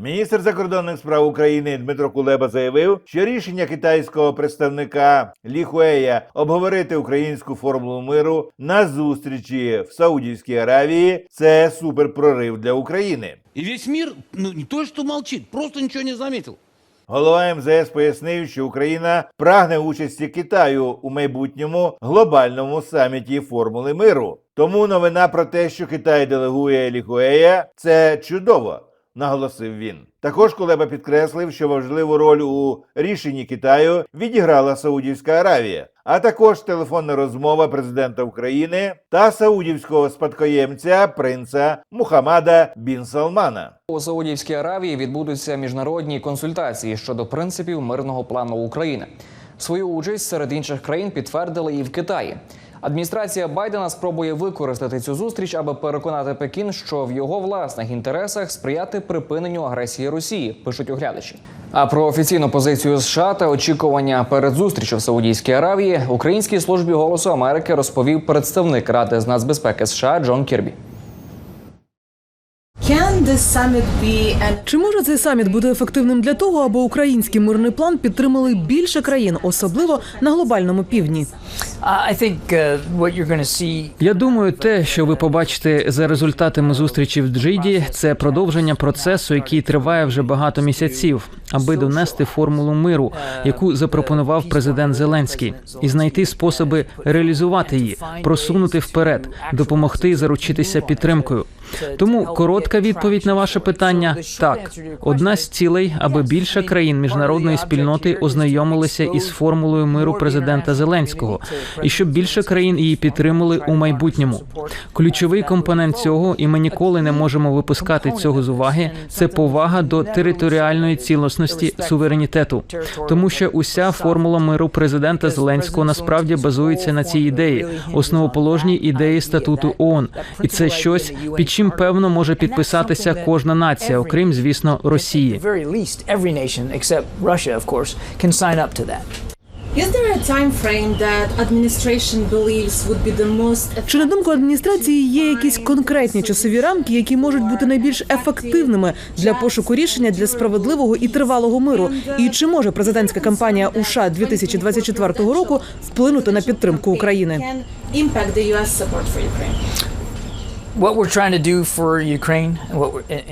Міністр закордонних справ України Дмитро Кулеба заявив, що рішення китайського представника Лі Хуея обговорити українську формулу миру на зустрічі в Саудівській Аравії це суперпрорив для України. И весь мир, ну не то что молчит, просто ничего не заметил. Голова МЗС пояснив, що Україна прагне участі Китаю у майбутньому глобальному саміті формули миру. Тому новина про те, що Китай делегує Ліхуея, це чудово, наголосив він. Також Кулеба підкреслив, що важливу роль у рішенні Китаю відіграла Саудівська Аравія, а також телефонна розмова президента України та саудівського спадкоємця принца Мухаммада Бін Салмана. У Саудівській Аравії відбудуться міжнародні консультації щодо принципів мирного плану України. Свою участь серед інших країн підтвердили і в Китаї. Адміністрація Байдена спробує використати цю зустріч, аби переконати Пекін, що в його власних інтересах сприяти припиненню агресії Росії, пишуть оглядачі. А про офіційну позицію США та очікування перед зустрічю в Саудівській Аравії українській службі голосу Америки розповів представник Ради з нацбезпеки США Джон Кірбі. Чи може цей саміт бути ефективним для того, аби український мирний план підтримали більше країн, особливо на глобальному півдні? I think uh, what you're going to see Я думаю, те, що ви побачите за результатами зустрічі в Джиді, це продовження процесу, який триває вже багато місяців, аби донести формулу миру, яку запропонував президент Зеленський, і знайти способи реалізувати її, просунути вперед, допомогти заручитися підтримкою. Тому коротка відповідь на ваше питання так. Одна з цілей, аби більше країн міжнародної спільноти ознайомилися із формулою миру президента Зеленського, і щоб більше країн її підтримали у майбутньому. Ключовий компонент цього, і ми ніколи не можемо випускати цього з уваги. Це повага до територіальної цілісності суверенітету, тому що уся формула миру президента Зеленського насправді базується на цій ідеї, основоположній ідеї статуту ООН. І це щось, під чим певно може підписатися кожна нація, окрім звісно Росії. Чи на думку адміністрації є якісь конкретні часові рамки, які можуть бути найбільш ефективними для пошуку рішення для справедливого і тривалого миру? І чи може президентська кампанія у США 2024 року вплинути на підтримку України?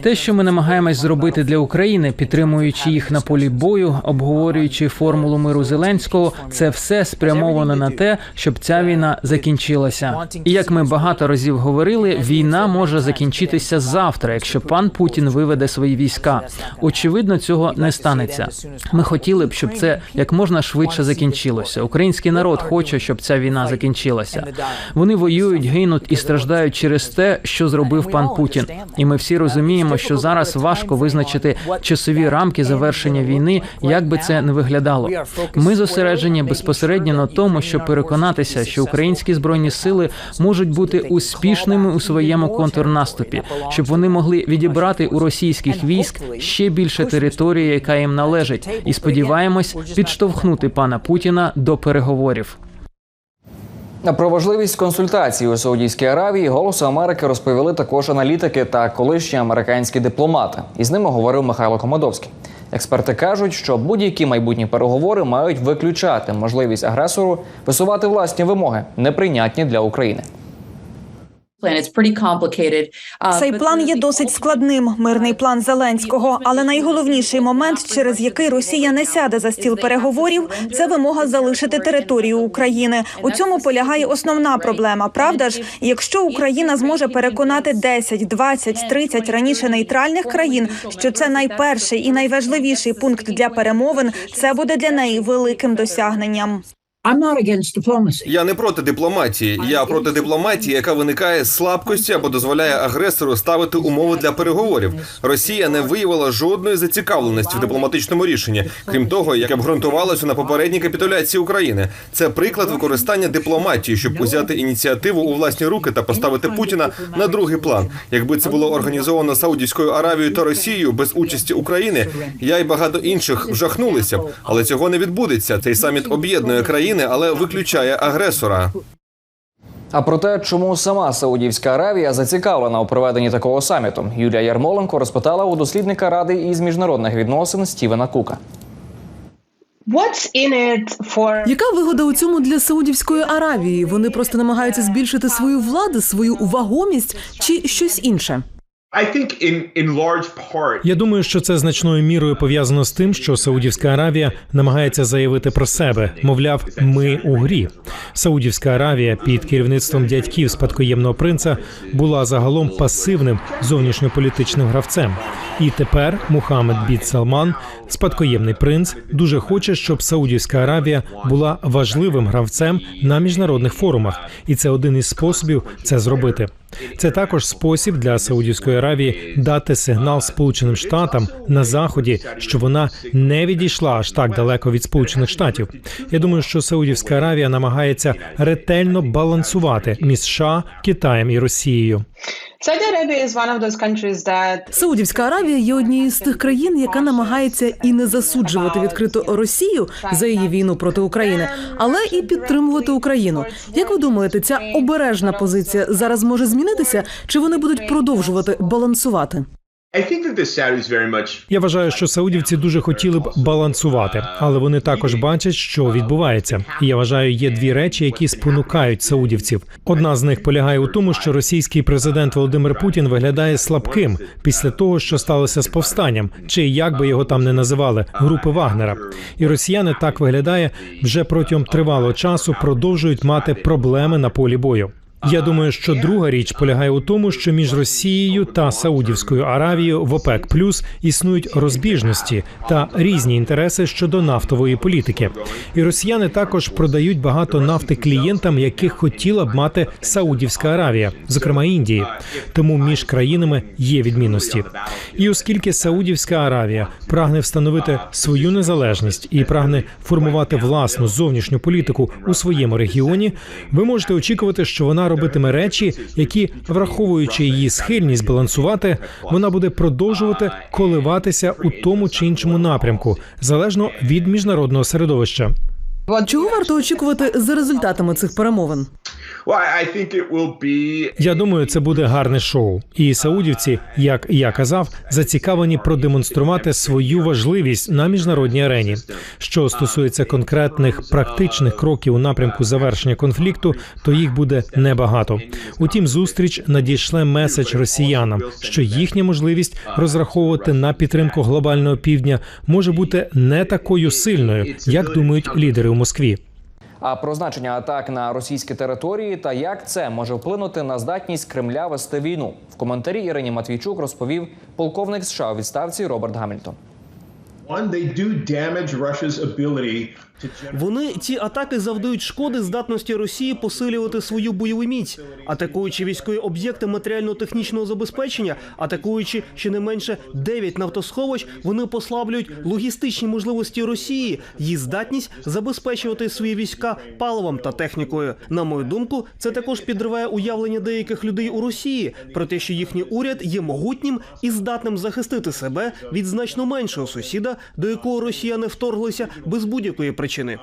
Те, що ми намагаємось зробити для України, підтримуючи їх на полі бою, обговорюючи формулу миру Зеленського, це все спрямовано на те, щоб ця війна закінчилася. І як ми багато разів говорили, війна може закінчитися завтра, якщо пан Путін виведе свої війська. Очевидно, цього не станеться. Ми хотіли б, щоб це як можна швидше закінчилося. Український народ хоче, щоб ця війна закінчилася. Вони воюють, гинуть і страждають через те, що зробив пан Путін. І ми всі розуміємо, що зараз важко визначити часові рамки завершення війни, як би це не виглядало. Ми зосереджені безпосередньо на тому, щоб переконатися, що українські збройні сили можуть бути успішними у своєму контрнаступі, щоб вони могли відібрати у російських військ ще більше території, яка їм належить, і сподіваємось підштовхнути пана Путіна до переговорів. Про важливість консультацій у Саудівській Аравії голосу Америки розповіли також аналітики та колишні американські дипломати. І з ними говорив Михайло Комадовський. Експерти кажуть, що будь-які майбутні переговори мають виключати можливість агресору висувати власні вимоги, неприйнятні для України. Цей план є досить складним. Мирний план Зеленського. Але найголовніший момент, через який Росія не сяде за стіл переговорів, це вимога залишити територію України. У цьому полягає основна проблема. Правда ж, якщо Україна зможе переконати 10, 20, 30 раніше нейтральних країн, що це найперший і найважливіший пункт для перемовин, це буде для неї великим досягненням. Я не проти дипломатії. Я проти дипломатії, яка виникає з слабкості або дозволяє агресору ставити умови для переговорів. Росія не виявила жодної зацікавленості в дипломатичному рішенні, крім того, яке обґрунтувалося на попередній капітуляції України. Це приклад використання дипломатії, щоб узяти ініціативу у власні руки та поставити Путіна на другий план. Якби це було організовано Саудівською Аравією та Росією без участі України, я і багато інших вжахнулися б. Але цього не відбудеться. Цей саміт об'єднує країни, але виключає агресора. А про те, чому сама Саудівська Аравія зацікавлена у проведенні такого саміту, Юлія Ярмоленко розпитала у дослідника ради із міжнародних відносин Стівена Кука. Яка вигода у цьому для Саудівської Аравії? Вони просто намагаються збільшити свою владу, свою вагомість чи щось інше? Я думаю, що це значною мірою пов'язано з тим, що Саудівська Аравія намагається заявити про себе. Мовляв, ми у грі. Саудівська Аравія під керівництвом дядьків спадкоємного принца була загалом пасивним зовнішньополітичним гравцем. І тепер Мухаммед Бід Салман, спадкоємний принц, дуже хоче, щоб Саудівська Аравія була важливим гравцем на міжнародних форумах, і це один із способів це зробити. Це також спосіб для Саудівської Аравії дати сигнал Сполученим Штатам на заході, що вона не відійшла аж так далеко від Сполучених Штатів. Я думаю, що Саудівська Аравія намагається ретельно балансувати між США, Китаєм і Росією. Саудівська Аравія є однією з тих країн, яка намагається і не засуджувати відкрито Росію за її війну проти України, але і підтримувати Україну. Як ви думаєте, ця обережна позиція зараз може змінитися, чи вони будуть продовжувати балансувати? Я вважаю, що саудівці дуже хотіли б балансувати, але вони також бачать, що відбувається. І я вважаю, є дві речі, які спонукають саудівців. Одна з них полягає у тому, що російський президент Володимир Путін виглядає слабким після того, що сталося з повстанням, чи як би його там не називали, групи Вагнера. І росіяни так виглядає вже протягом тривалого часу продовжують мати проблеми на полі бою. Я думаю, що друга річ полягає у тому, що між Росією та Саудівською Аравією в ОПЕК плюс існують розбіжності та різні інтереси щодо нафтової політики. І росіяни також продають багато нафти клієнтам, яких хотіла б мати Саудівська Аравія, зокрема Індії. Тому між країнами є відмінності. І оскільки Саудівська Аравія прагне встановити свою незалежність і прагне формувати власну зовнішню політику у своєму регіоні, ви можете очікувати, що вона робитиме речі, які, враховуючи її схильність балансувати, вона буде продовжувати коливатися у тому чи іншому напрямку, залежно від міжнародного середовища. Чого варто очікувати за результатами цих перемовин? Я думаю, це буде гарне шоу. І саудівці, як я казав, зацікавлені продемонструвати свою важливість на міжнародній арені. Що стосується конкретних практичних кроків у напрямку завершення конфлікту, то їх буде небагато. Утім, зустріч надійшле меседж росіянам, що їхня можливість розраховувати на підтримку глобального півдня може бути не такою сильною, як думають лідери у Москві. А про значення атак на російські території та як це може вплинути на здатність Кремля вести війну в коментарі Ірині Матвійчук розповів полковник США у відставці Роберт Гамільтон. Вони ці атаки завдають шкоди здатності Росії посилювати свою бойову міць, атакуючи військові об'єкти матеріально-технічного забезпечення, атакуючи щонайменше 9 нафтосховищ, вони послаблюють логістичні можливості Росії, її здатність забезпечувати свої війська паливом та технікою. На мою думку, це також підриває уявлення деяких людей у Росії про те, що їхній уряд є могутнім і здатним захистити себе від значно меншого сусіда, до якого росіяни вторглися без будь-якої причини.